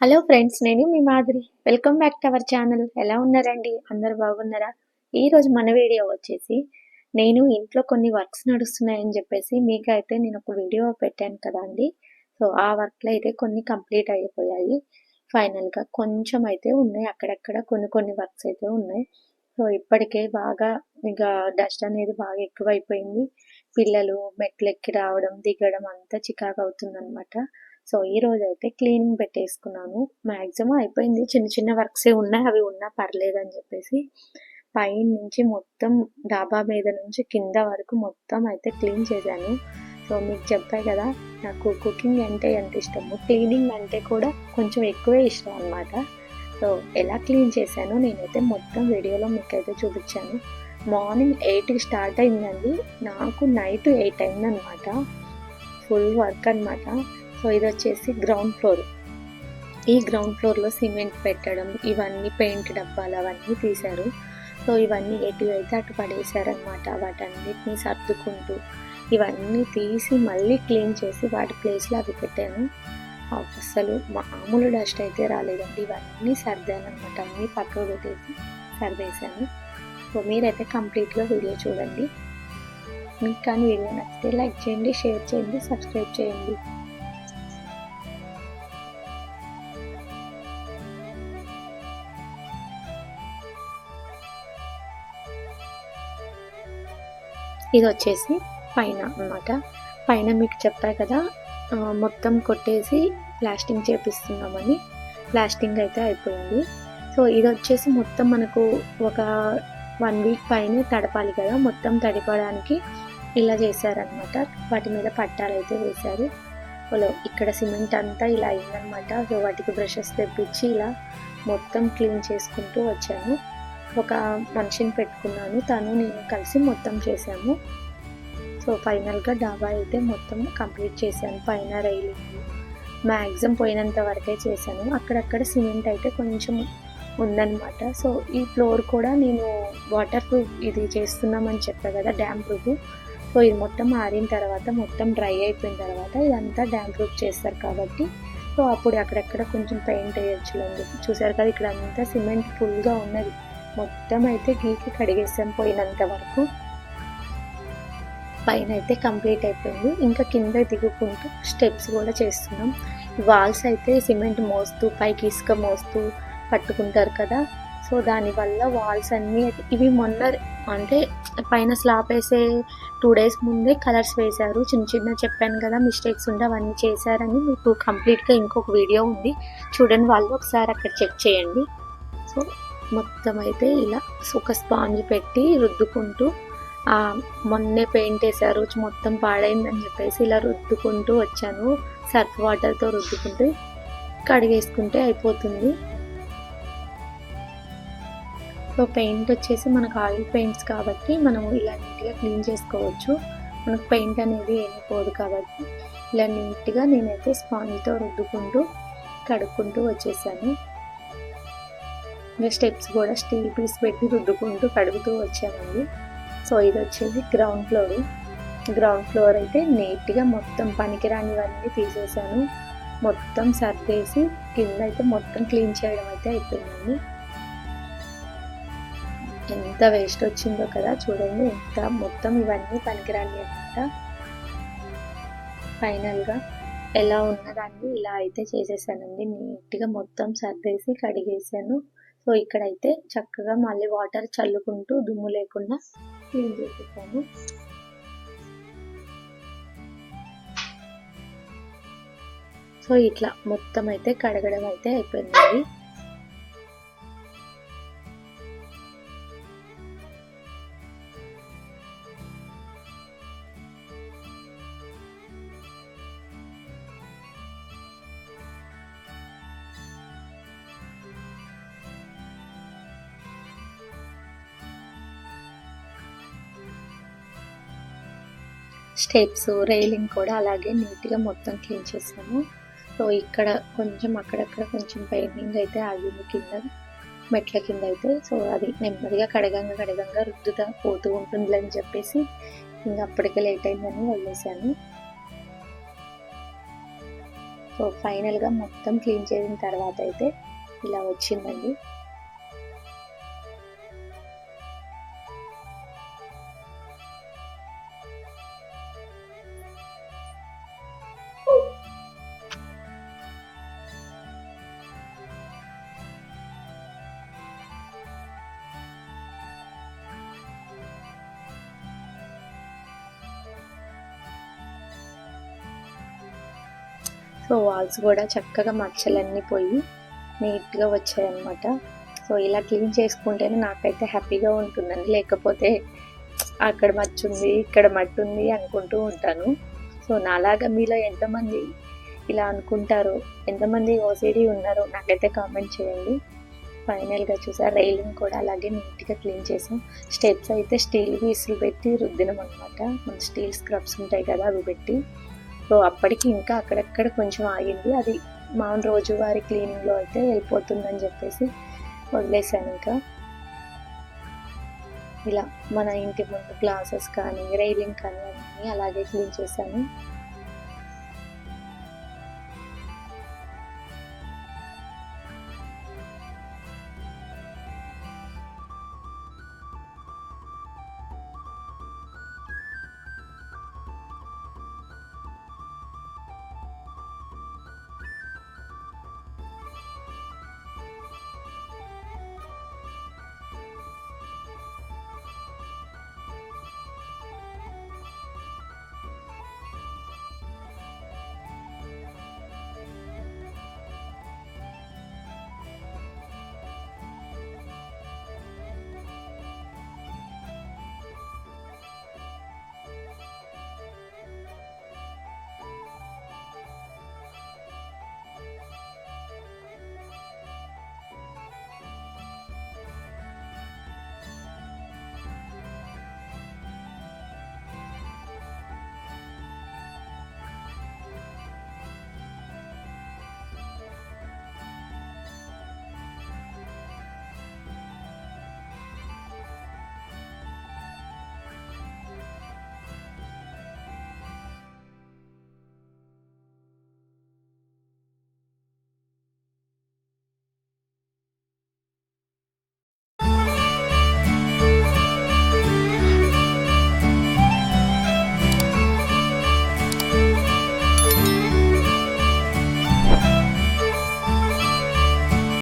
Hello friends నేను మీ Madhuri. Welcome back to our channel ఎలా ఉన్నారండి? అందరు బాగున్నారా? ఈరోజు మన వీడియో వచ్చేసి నేను ఇంట్లో కొన్ని వర్క్స్ నడుస్తున్నాయని చెప్పేసి మీకైతే నేను ఒక వీడియో పెట్టాను కదా అండి. సో ఆ వర్క్లు అయితే కొన్ని కంప్లీట్ అయిపోయాయి. ఫైనల్గా కొంచెం అయితే ఉన్నాయి. అక్కడక్కడ కొన్ని కొన్ని వర్క్స్ అయితే ఉన్నాయి. సో ఇప్పటికే బాగా ఇక డస్ట్ అనేది బాగా ఎక్కువైపోయింది. పిల్లలు మెట్లు ఎక్కి రావడం దిగడం అంతా చికాకు అవుతుంది అనమాట సో ఈ రోజు అయితే క్లీనింగ్ పెట్టేసుకున్నాను. మ్యాక్సిమం అయిపోయింది. చిన్న చిన్న వర్క్సే ఉన్నాయి. అవి ఉన్నా పర్లేదు అని చెప్పేసి పైన నుంచి మొత్తం డాబా మీద నుంచి కింద వరకు మొత్తం అయితే క్లీన్ చేశాను. సో మీకు చెప్పాయి కదా నాకు కుకింగ్ అంటే ఎంత ఇష్టము? క్లీనింగ్ అంటే కూడా కొంచెం ఎక్కువే ఇష్టం అనమాట సో ఎలా క్లీన్ చేశానో నేనైతే మొత్తం వీడియోలో మీకైతే చూపించాను. మార్నింగ్ ఎయిట్కి స్టార్ట్ అయిందండి. నాకు నైట్ ఎయిట్ అయిందనమాట ఫుల్ వర్క్ అనమాట సో ఇది వచ్చేసి గ్రౌండ్ ఫ్లోర్ ఈ గ్రౌండ్ ఫ్లోర్లో సిమెంట్ పెట్టడం ఇవన్నీ పెయింట్ డబ్బాలు అవన్నీ తీశారు. సో ఇవన్నీ ఎటు అయితే అటు పడేశారనమాట వాటన్నిటిని సర్దుకుంటూ ఇవన్నీ తీసి మళ్ళీ క్లీన్ చేసి వాటి ప్లేస్లో అవి పెట్టాను. అసలు మామూలు డస్ట్ అయితే రాలేదండి. ఇవన్నీ సర్దాను అనమాట అన్నీ పక్కకు పెట్టేసి సర్దేశాను. సో మీరైతే కంప్లీట్గా వీడియో చూడండి. మీకు కానీ వీడియో నచ్చితే లైక్ చేయండి షేర్ చేయండి సబ్స్క్రైబ్ చేయండి. ఇది వచ్చేసి పైన అన్నమాట. పైన మీకు చెప్పా కదా మొత్తం కొట్టేసి ప్లాస్టింగ్ చేపిస్తున్నామని. ప్లాస్టింగ్ అయితే అయిపోయింది. సో ఇది వచ్చేసి మొత్తం మనకు ఒక వన్ వీక్ పైన తడపాలి కదా. మొత్తం తడిపడానికి ఇలా చేశారనమాట వాటి మీద పట్టాలు అయితే వేశారు. వాళ్ళు ఇక్కడ సిమెంట్ అంతా ఇలా అయిందనమాట సో వాటికి బ్రషెస్ తెప్పించి ఇలా మొత్తం క్లీన్ చేసుకుంటూ వచ్చాను. ఒక మనిషిని పెట్టుకున్నాను. తను నేను కలిసి మొత్తం చేశాము. సో ఫైనల్గా డాబా అయితే మొత్తం కంప్లీట్ చేశాను. పైన రైలింగ్ మ్యాక్సిమం పోయినంత వరకే చేశాను. అక్కడక్కడ సిమెంట్ అయితే కొంచెం ఉందన్నమాట. సో ఈ ఫ్లోర్ కూడా నేను వాటర్ ప్రూఫ్ ఇది చేస్తున్నామని చెప్పా కదా డ్యామ్ ప్రూఫ్. సో ఇది మొత్తం ఆరిన తర్వాత మొత్తం డ్రై అయిపోయిన తర్వాత ఇదంతా డ్యామ్ ప్రూఫ్ చేస్తారు కాబట్టి సో అప్పుడు అక్కడక్కడ కొంచెం పెయింట్ వేయచ్చులేండి చూసారు కదా ఇక్కడ అంతా సిమెంట్ ఫుల్గా ఉన్నది. మొత్తం అయితే గీకి కడిగేసాం పోయినంత వరకు. పైన అయితే కంప్లీట్ అయిపోయింది. ఇంకా కింద దిగుకుంటూ స్టెప్స్ కూడా చేస్తున్నాం. వాల్స్ అయితే సిమెంట్ మోస్తూ పైకి ఇసుక మోస్తూ పట్టుకుంటారు కదా. సో దానివల్ల వాల్స్ అన్నీ ఇవి మొన్న అంటే పైన స్లాబ్ వేసే టూ డేస్ ముందే కలర్స్ వేశారు. చిన్న చిన్న చెప్పాను కదా మిస్టేక్స్ ఉంటే అవన్నీ చేశారని మీకు కంప్లీట్గా ఇంకొక వీడియో ఉంది. చూడండి వాళ్ళు ఒకసారి అక్కడ చెక్ చేయండి. సో మొత్తం అయితే ఇలా ఒక స్పాంజ్ పెట్టి రుద్దుకుంటూ ఆ, మొన్నే పెయింట్ వేసారు మొత్తం పాడైందని చెప్పేసి ఇలా రుద్దుకుంటూ వచ్చాను. సర్ఫ్ వాటర్తో రుద్దుకుంటూ కడిగేసుకుంటే అయిపోతుంది. సో పెయింట్ వచ్చేసి మనకు ఆయిల్ పెయింట్స్ కాబట్టి మనం ఇలా నీట్గా క్లీన్ చేసుకోవచ్చు. మనకు పెయింట్ అనేది ఏమీ పోదు కాబట్టి ఇలా నీట్గా నేనైతే స్పాంజ్తో రుద్దుకుంటూ కడుక్కుంటూ వచ్చేసాను. ఇంకా స్టెప్స్ కూడా స్టీల్ పీస్ పెట్టి రుద్దుకుంటూ కడుగుతూ వచ్చామండి. సో ఇది వచ్చేది గ్రౌండ్ ఫ్లోర్ గ్రౌండ్ ఫ్లోర్ అయితే నీట్గా మొత్తం పనికిరానివన్నీ తీసేసాను. మొత్తం సర్దేసి కింద అయితే మొత్తం క్లీన్ చేయడం అయితే అయిపోయింది ఎంత వేస్ట్ వచ్చిందో కదా చూడండి ఎంత మొత్తం ఇవన్నీ పనికిరాని అనమాట ఫైనల్గా ఎలా ఉన్నదాన్ని ఇలా అయితే చేసేసానండి. నీట్గా మొత్తం సర్దేసి కడిగేసాను. సో ఇక్కడైతే చక్కగా మళ్ళీ వాటర్ చల్లుకుంటూ దుమ్ము లేకుండా క్లీన్ చేసేసాను. సో ఇట్లా మొత్తం అయితే కడగడం అయితే అయిపోయింది స్టెప్స్ రైలింగ్ కూడా అలాగే నీట్గా మొత్తం క్లీన్ చేసాము సో ఇక్కడ కొంచెం అక్కడక్కడ కొంచెం పెయింటింగ్ అయితే ఆగింది కింద మెట్ల కింద అయితే. సో అది నెమ్మదిగా కడగంగా కడగంగా రుద్దుతా పోతూ ఉంటుంది అని చెప్పేసి ఇంకా అప్పటికే లేట్ అయిందని వదిలేసాను. సో ఫైనల్గా మొత్తం క్లీన్ చేసిన తర్వాత అయితే ఇలా వచ్చిందండి. సో వాల్స్ కూడా చక్కగా మచ్చలన్నీ పోయి నీట్గా వచ్చాయన్నమాట. సో ఇలా క్లీన్ చేసుకుంటేనే నాకైతే హ్యాపీగా ఉంటుందండి. లేకపోతే అక్కడ మచ్చ ఉంది ఇక్కడ మట్టి ఉంది అనుకుంటూ ఉంటాను. సో నాలాగా మీలో ఎంతమంది ఇలా అనుకుంటారో ఎంతమంది ఓసిడి ఉన్నారో నాకైతే కామెంట్ చేయండి. ఫైనల్గా చూసా రైలింగ్ కూడా అలాగే నీట్గా క్లీన్ చేసాం. స్టెప్స్ అయితే స్టీల్ పీసులు పెట్టి రుద్దినం అనమాట మన స్టీల్ స్క్రబ్స్ ఉంటాయి కదా అవి పెట్టి. సో అప్పటికి ఇంకా అక్కడక్కడ కొంచెం ఆగింది. అది మామూలు రోజువారి క్లీనింగ్లో అయితే వెళ్ళిపోతుందని చెప్పేసి వదిలేసాను ఇంకా. ఇలా మన ఇంటి ముందు గ్లాసెస్ కానీ రైలింగ్ కానీ అన్నీ అలాగే క్లీన్ చేశాను.